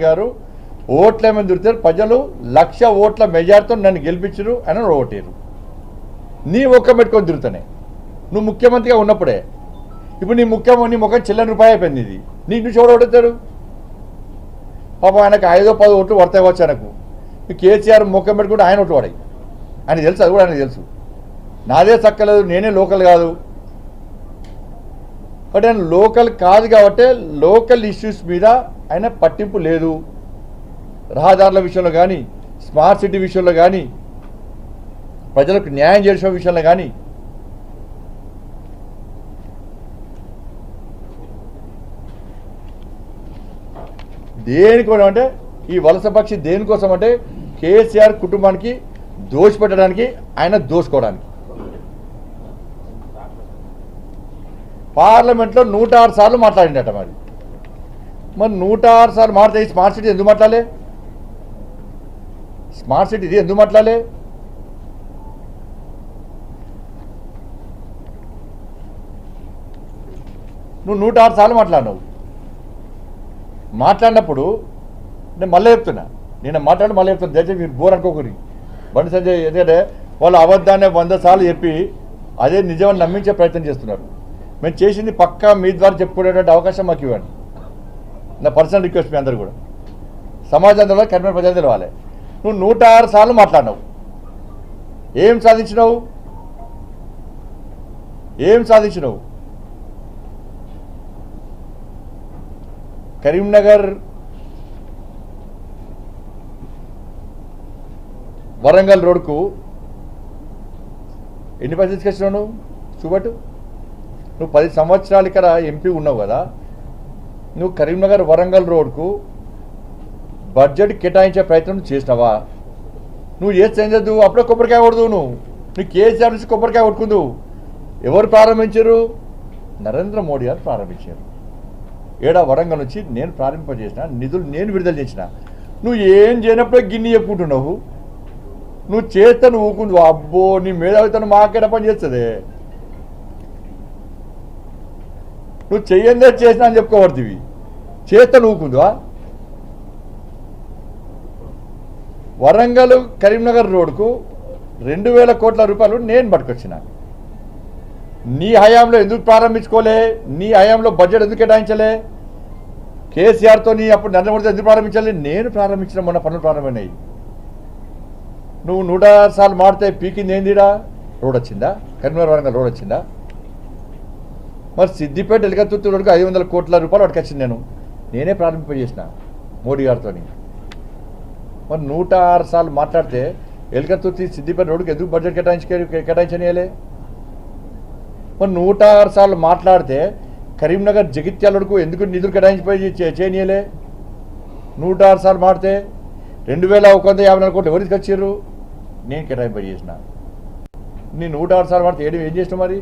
గారు ఓట్ల ఏమైనా దొరికితే ప్రజలు లక్ష ఓట్ల మెజార్టీతో నన్ను గెలిపించరు అని ఓటేరు నీ ఒక్క పెట్టుకొని తిరుగుతానే నువ్వు ముఖ్యమంత్రిగా ఉన్నప్పుడే. ఇప్పుడు నీ ముఖ్యం నీ ముఖం చిల్లని రూపాయి అయిపోయింది ఇది. నీకు నుంచి ఎవడు ఓడతాడు పాప ఆయనకు ఐదో పది ఓట్లు పడతాయి వచ్చి ఆయనకు. కేసీఆర్ ముఖం పెట్టుకుంటే ఆయన ఓట్లు పడాయి. ఆయన తెలుసు అది కూడా ఆయన తెలుసు. నాదే చక్కలేదు నేనే లోకల్ కాదు. బట్ ఆయన లోకల్ కాదు కాబట్టి లోకల్ ఇష్యూస్ మీద ఆయన పట్టింపు లేదు. రహదారుల విషయంలో కానీ స్మార్ట్ సిటీ విషయంలో కానీ ప్రజలకు న్యాయం చేసే విషయంలో కానీ దేనికోసం అంటే ఈ వలస పక్షి దేనికోసం అంటే కేసీఆర్ కుటుంబానికి దోషపెట్టడానికి ఆయన దోసుకోవడానికి. పార్లమెంట్లో నూట ఆరు సార్లు మాట్లాడిండట మరి. మరి నూట ఆరు సార్లు మాట్లాడే స్మార్ట్ సిటీ ఎందుకు మాట్లాడలే? స్మార్ట్ సిటీ ఇది ఎందుకు మాట్లాడలే? నువ్వు నూట ఆరు సార్లు మాట్లాడినావు. మాట్లాడినప్పుడు నేను మళ్ళీ చెప్తున్నా. నేను మాట్లాడి మళ్ళీ చెప్తున్నా. దయచేసి మీరు బోర్ అనుకోకరి బండి సంజయ్ ఎందుకంటే వాళ్ళు అబద్ధాన్ని వంద సార్లు చెప్పి అదే నిజమని నమ్మించే ప్రయత్నం చేస్తున్నారు. మేము చేసింది పక్కా మీ ద్వారా చెప్పుకునేటువంటి అవకాశం మాకు ఇవ్వండి. నా పర్సనల్ రిక్వెస్ట్ మీ అందరు కూడా. సమాజంలో కరీంనగర్ ప్రజలు తెలవాలి. నువ్వు నూట ఆరు సార్లు మాట్లాడినావు. ఏం సాధించినావు? ఏం సాధించినావు? కరీంనగర్ వరంగల్ రోడ్కు ఎన్ని పైసలు తీసుకొచ్చినావు నువ్వు? చూపట్టు నువ్వు పది సంవత్సరాలు ఇక్కడ ఎంపీ ఉన్నావు కదా. నువ్వు కరీంనగర్ వరంగల్ రోడ్కు బడ్జెట్ కేటాయించే ప్రయత్నం చేసినావా? నువ్వు ఏ ఏం చేద్దు? అప్పుడే కొబ్బరికాయ కొడదు నువ్వు. నువ్వు కేసీఆర్ నుంచి కొబ్బరికాయ కొట్టుకుందు. ఎవరు ప్రారంభించారు? నరేంద్ర మోడీ గారు ప్రారంభించారు. ఏడా వరంగల్ నుంచి నేను ప్రారంభింపజేసిన నిధులు నేను విడుదల చేసిన. నువ్వు ఏం చేయనప్పుడే గిన్ని చెప్పుకుంటున్నావు? నువ్వు చేస్తాను నువ్వు ఊకుందు అబ్బో నీ మేధావితను మాకేడ పని చేస్తుంది? నువ్వు చెయ్యందే చేసినా అని చెప్పుకోబడుతుంది చేత నువ్వు వరంగల్ కరీంనగర్ రోడ్కు రెండు వేల కోట్ల రూపాయలు నేను పట్టుకొచ్చిన. నీ హయాంలో ఎందుకు ప్రారంభించుకోలే? నీ హయాంలో బడ్జెట్ ఎందుకు కేటాయించలే? కేసీఆర్తో నీ అప్పుడు నరేంద్ర మోడీ ఎందుకు ప్రారంభించాలి? నేను ప్రారంభించిన మొన్న పనులు ప్రారంభమైనాయి. నువ్వు నూట సార్లు మాడితే పీకింది ఏందిడా రోడ్ వచ్చిందా? కరీంనగర్ వరంగల్ రోడ్ వచ్చిందా? మరి సిద్దిపేట ఎలికత్తుర్తి వరకు ఐదు వందల కోట్ల రూపాయలు పట్టుకొచ్చింది నేను. నేనే ప్రారంభింపజేసిన మోడీ గారితోని. మరి నూట ఆరు సార్లు మాట్లాడితే ఎలికత్తుర్తి సిద్దిపేట రోడ్డుకి ఎందుకు బడ్జెట్ కేటాయించ కేటాయించనియలే? మరి నూట ఆరు సార్లు మాట్లాడితే కరీంనగర్ జగిత్యాల వరకు ఎందుకు నిధులు కేటాయించిపోయి చేయనీయలే? నూట ఆరు సార్లు మాడితే రెండు వేల ఒక వంద యాభై నాలుగు కోట్లు ఎవరు తీసుకొచ్చారు నేను కేటాయింపజేసిన నేను నూట ఆరు సార్లు మాడితే ఏడు ఏం చేసిన మరి?